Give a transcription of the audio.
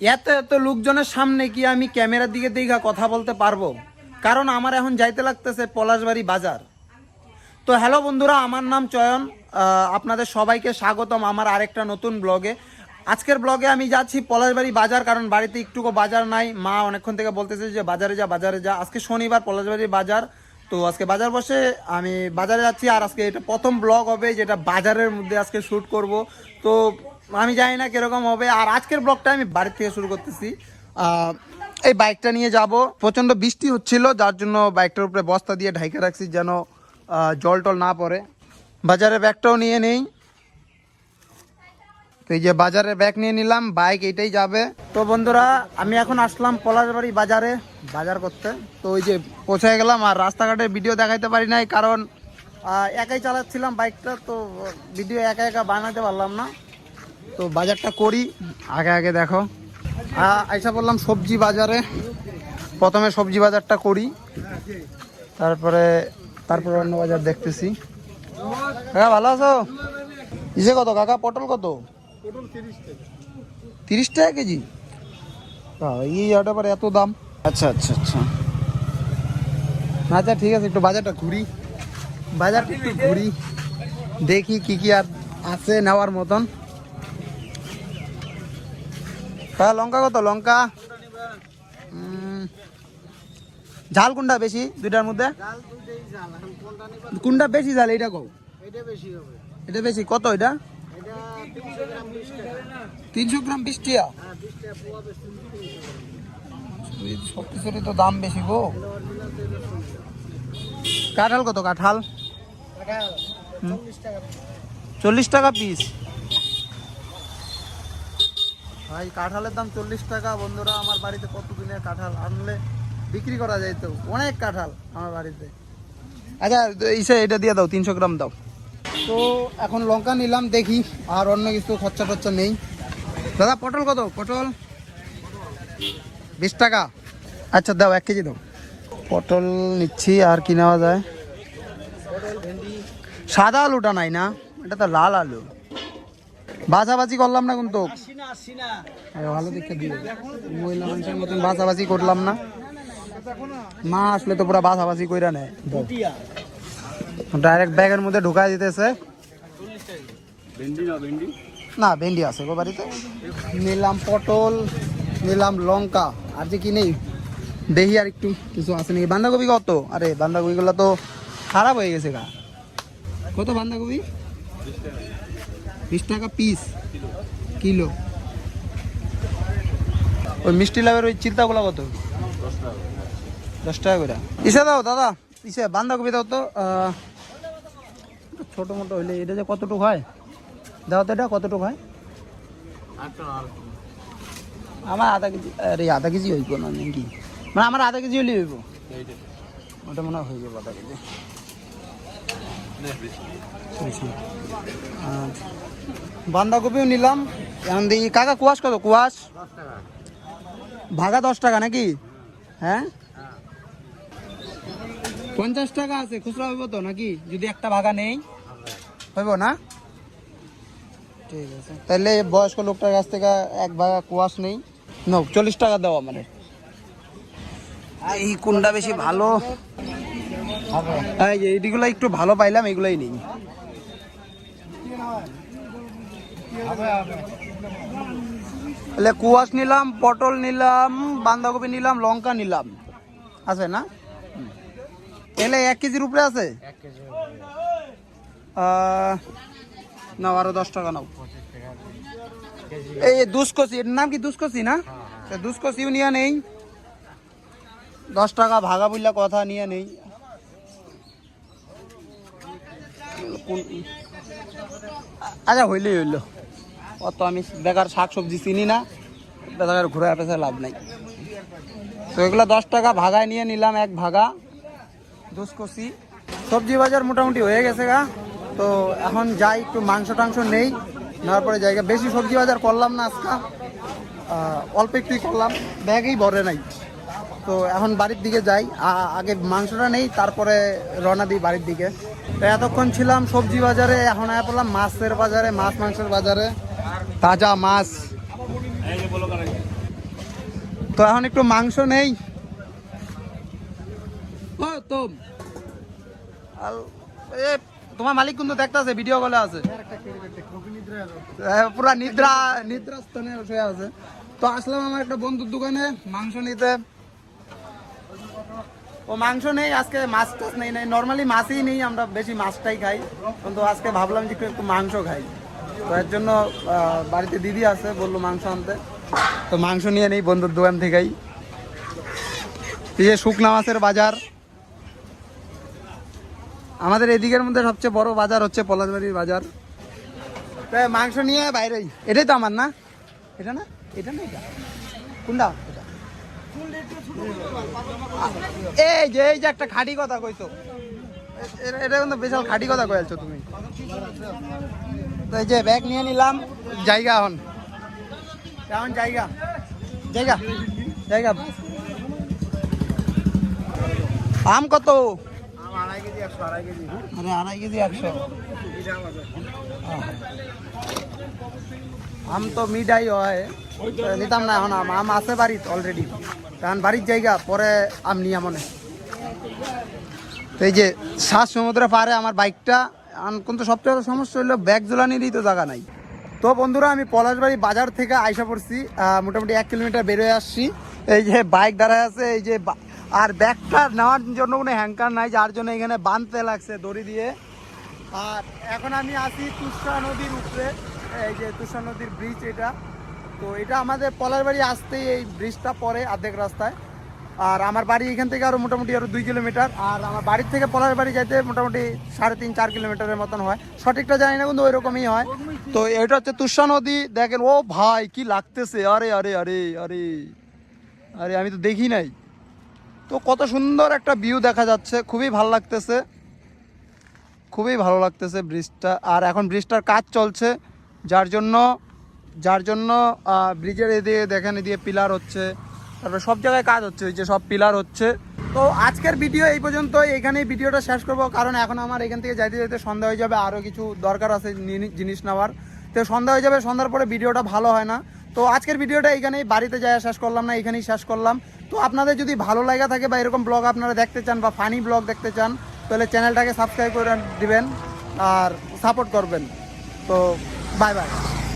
এত এত লোকজনের সামনে কি আমি ক্যামেরার দিকে দেখা কথা বলতে পারব? কারণ আমার এখন যাইতে লাগতেছে পলাশবাড়ি বাজার। তো হ্যালো বন্ধুরা, আমার নাম চয়ন। আপনাদের সবাইকে স্বাগতম আমার আরেকটা নতুন ব্লগে। আজকের ব্লগে আমি যাচ্ছি পলাশবাড়ি বাজার, কারণ বাড়িতে একটুকু বাজার নাই। মা অনেকক্ষণ থেকে বলতেছে যে, বাজারে যা বাজারে যা। আজকে শনিবার পলাশবাড়ি বাজার। তো আজকে বাজার বসে আমি বাজারে যাচ্ছি, আর আজকে এটা প্রথম ব্লগ হবে যেটা বাজারের মধ্যে আজকে শ্যুট করব। তো আমি জানি না কীরকম হবে। আর আজকের ব্লগটা আমি বাড়ি থেকে শুরু করতেছি। এই বাইকটা নিয়ে যাব। প্রচণ্ড বৃষ্টি হচ্ছিল, যার জন্য বাইকটার উপরে বস্তা দিয়ে ঢাইকে রাখছি যেন জল টল না পড়ে। বাজারে ব্যাগটাও নিয়ে নেই। তো এই যে বাজারে ব্যাগ নিয়ে নিলাম বাইক এটাই যাবে। তো বন্ধুরা, আমি এখন আসলাম পলাশবাড়ি বাজারে, বাজার করতে। তো ওই যে পৌঁছে গেলাম, আর রাস্তাঘাটে ভিডিও দেখাইতে পারি নাই, কারণ একাই চালাচ্ছিলাম বাইকটা তো ভিডিও একা একা বানাতে পারলাম না। তো বাজারটা করি। আগে আগে দেখো। আইসা বললাম সবজি বাজারে। প্রথমে সবজি বাজারটা করি। তারপরে তারপরে অন্য বাজার দেখতেছি। কাকা, ভালো আছো? ইসে কত? কাকা, পটল কত? তিরিশ টাকা কেজি। এই পরে এত দাম। আচ্ছা আচ্ছা আচ্ছা। আচ্ছা ঠিক আছে, একটু বাজারটা ঘুরি। বাজারটা একটু ঘুরি। দেখি কি কি আর আছে নেওয়ার মতন। হ্যাঁ লঙ্কা কত? লঙ্কা? ঝাল কোনটা বেশি দুইটার মধ্যে? কোনটা বেশি ঝাল, এইটা কও। এটা বেশি, কত এটা? তিনশো গ্রাম বিশ টিয়া সব কিছুরই তো দাম বেশি গো। কাঁঠাল কত? কাঁঠাল? চল্লিশ টাকা পিস। ভাই, কাঁঠালের দাম চল্লিশ টাকা। বন্ধুরা, আমার বাড়িতে কত দিনের কাঁঠাল আনলে বিক্রি করা যায় তো? অনেক কাঁঠাল আমার বাড়িতে। আচ্ছা ইসে এটা দিয়ে দাও, তিনশো গ্রাম দাও। তো এখন লঙ্কা নিলাম, দেখি আর অন্য কিছু খরচা টরচা নেই। দাদা, পটল কত? পটল বিশ টাকা। আচ্ছা দাও, এক কেজি দাও। পটল নিচ্ছি, আর কি নেওয়া যায়? সাদা আলুটা নাই না? এটা তো লাল আলু। বাছাবাছি করলাম না কিন্তু। ভালো দেখে দিও মহিলা মানুষের মতন বাজাবাজি করলাম না। মা আসলে তো পুরো বাছাবাছি কইরা নেয়। ডাইরেক্ট ব্যাগের মধ্যে ঢুকাই দিতেছে। না ভেন্ডি? আছে গো বাড়িতে। নিলাম পটল নিলাম লঙ্কা। আর যে কি নেই? দেখি আর একটু কিছু আছে নাকি? বাঁধাকপি কত? আরে বাঁধাকপিগুলো তো খারাপ হয়ে গেছে গা। কত বাঁধাকপি? বিশ টাকা পিস কিলো ওই মিষ্টি লাভের ওই চিন্তাগুলো কত? দশ টাকা করে। ইসে দাও দাদা। ইসে বাঁধাকপি দাও তো। ছোট মোটো হইলে এটা যে কতটুকু হয়? দাও তো এটা কতটুকু হয়? আমার আধা কেজি আরে আধা কেজি হইব না নাকি? মানে আমার আধা কেজি হলে হইব। ওটা মনে হয় হয়ে যাবে আধা কেজি। বাঁধাকপিও নিলাম। এখন দেখি, কাকা, কুয়াশ কত? কুয়াশ? ভাগা দশ টাকা নাকি? হ্যাঁ? পঞ্চাশ টাকা আছে, খুচরা হইব তো নাকি? যদি একটা ভাগা নেই, হইব না? ঠিক আছে। তাহলে বয়স্ক লোকটার কাছ থেকে এক ভাগা কুয়াশ নেই। নো চল্লিশ টাকা দাও আমার এই কোনটা বেশি ভালো? এই যে এইগুলো একটু ভালো পাইলাম এগুলোই নেই। তাহলে কুয়াশ নিলাম পটল নিলাম বাঁধাকপি নিলাম লঙ্কা নিলাম। আছে না। তাহলে এক কেজির উপরে আছে? নাও আরও দশ টাকা নাও। এই দুষ্কসি এর নাম কি দুষ্কসি না? দুষ্কসিও নিয়ে নেই। দশ টাকা ভাগা বুঝলা কথা নিয়ে নেই। কোন- আচ্ছা হইলেই হইল। অত আমি বেকার শাক সবজি চিনি না। বেকার ঘুরে পেছে লাভ নাই। তো এগুলো দশ টাকা ভাগায় নিয়ে নিলাম এক ভাগা। দুষ্কসি সবজি বাজার মোটামুটি হয়ে গেছে গা। তো এখন যাই, একটু মাংস টাংস নেই। নেওয়ার পরে জায়গা বেশি সবজি বাজার করলাম না আজকে। অল্প একটুই করলাম। ব্যাগেই ভরে নাই। তো এখন বাড়ির দিকে যাই। আগে মাংসটা নেই, তারপরে রওনা দিই বাড়ির দিকে। তো এতক্ষণ ছিলাম সবজি বাজারে এখন আয় পড়লাম মাছের বাজারে মাছ মাংসের বাজারে। তাজা মাছ। তো এখন একটু মাংস নেই। তোমার মালিক কিন্তু দেখতেছে ভিডিও কলে আছে। পুরা নিদ্রা নিদ্রা স্থানে শুয়ে আছে। তো আসলাম আমার একটা বন্ধুর দোকানে মাংস নিতে। ও মাংস নেই, আজকে মাছ টাছ নেই নেই। নর্মালি মাছই নেই, আমরা বেশি মাছটাই খাই। কিন্তু আজকে ভাবলাম যে একটু মাংস খাই। তো এর জন্য বাড়িতে দিদি আছে, বলল মাংস আনতে। তো মাংস নিয়ে নেই বন্ধুর দোকান থেকেই। এই যে শুকনা মাছের বাজার। আমাদের এদিকের মধ্যে সবচেয়ে বড় বাজার হচ্ছে পলাশবাড়ির বাজার। মাংস নিয়ে বাইরেই। এটাই তো আমার না? এটা না? এটা না এটা? কোনটা? এই যে এই যে একটা খাঁটি কথা কইছো। এটা- কিন্তু বিশাল খাঁটি কথা কয়েছো তুমি। তো এই যে ব্যাগ নিয়ে নিলাম, জায়গা এখন। এখন জায়গা। জায়গা। জায়গা। আম কত? আড়াই কেজি, একশো। আম তো মিডাই হয়। নিতাম না এখন আম। আম আছে বাড়িত অলরেডি কারণ বাড়ির জায়গা, পরে আম নিয়ে মনে এই যে শ্বাস সমুদ্র পারে আমার বাইকটা কিন্তু সবচেয়ে সমস্যা হলো ব্যাগ ঝোলানিরই তো জায়গা নাই। তো বন্ধুরা, আমি পলাশবাড়ি বাজার থেকে আইসা পড়ছি মোটামুটি এক কিলোমিটার বেরোয় আসছি। এই যে বাইক দাঁড়ায় আছে, এই যে আর ব্যাগটা নেওয়ার জন্য কোনো হ্যাঙ্কার নাই, যার জন্য এখানে বাঁধতে লাগছে দড়ি দিয়ে। আর এখন আমি আছি তুষা নদীর উপরে, এই যে তুষা নদীর ব্রিজ এটা। তো এটা আমাদের পলার বাড়ি আসতেই এই ব্রিজটা পড়ে অর্ধেক রাস্তায়। আর আমার বাড়ি এখান থেকে আরও মোটামুটি আরও দুই কিলোমিটার। আর আমার বাড়ির থেকে পলার বাড়ি যাইতে মোটামুটি সাড়ে তিন, চার কিলোমিটারের মতন হয়। সঠিকটা জানি না, কিন্তু ওই রকমই হয়। তো এটা হচ্ছে তুষা নদী। দেখেন, ও ভাই, কি লাগতেছে। আরে আরে আরে আরে আরে, আমি তো দেখি নাই। তো কত সুন্দর একটা ভিউ দেখা যাচ্ছে। খুবই ভালো লাগতেছে। খুবই ভালো লাগতেছে ব্রিজটা আর এখন ব্রিজটার কাজ চলছে। যার জন্য যার জন্য ব্রিজের এদিকে দেখেন এদিকে পিলার হচ্ছে। তারপরে সব জায়গায় কাজ হচ্ছে, ওই যে সব পিলার হচ্ছে। তো আজকের ভিডিও এই পর্যন্ত এখানেই ভিডিওটা শেষ করব, কারণ এখন আমার এখান থেকে যাইতে যাইতে সন্ধ্যা হয়ে যাবে আরও কিছু দরকার আছে জিনিস নেওয়ার। তো সন্ধ্যা হয়ে যাবে, সন্ধ্যার পরে ভিডিওটা ভালো হয় না। তো আজকের ভিডিওটা এখানেই বাড়িতে যায় শেষ করলাম না এখানেই শেষ করলাম। তো আপনাদের যদি ভালো লাগা থাকে বা এরকম ব্লগ আপনারা দেখতে চান বা ফানি ব্লগ দেখতে চান, তাহলে চ্যানেলটাকে সাবস্ক্রাইব করে দিবেন আর সাপোর্ট করবেন। তো বাই বাই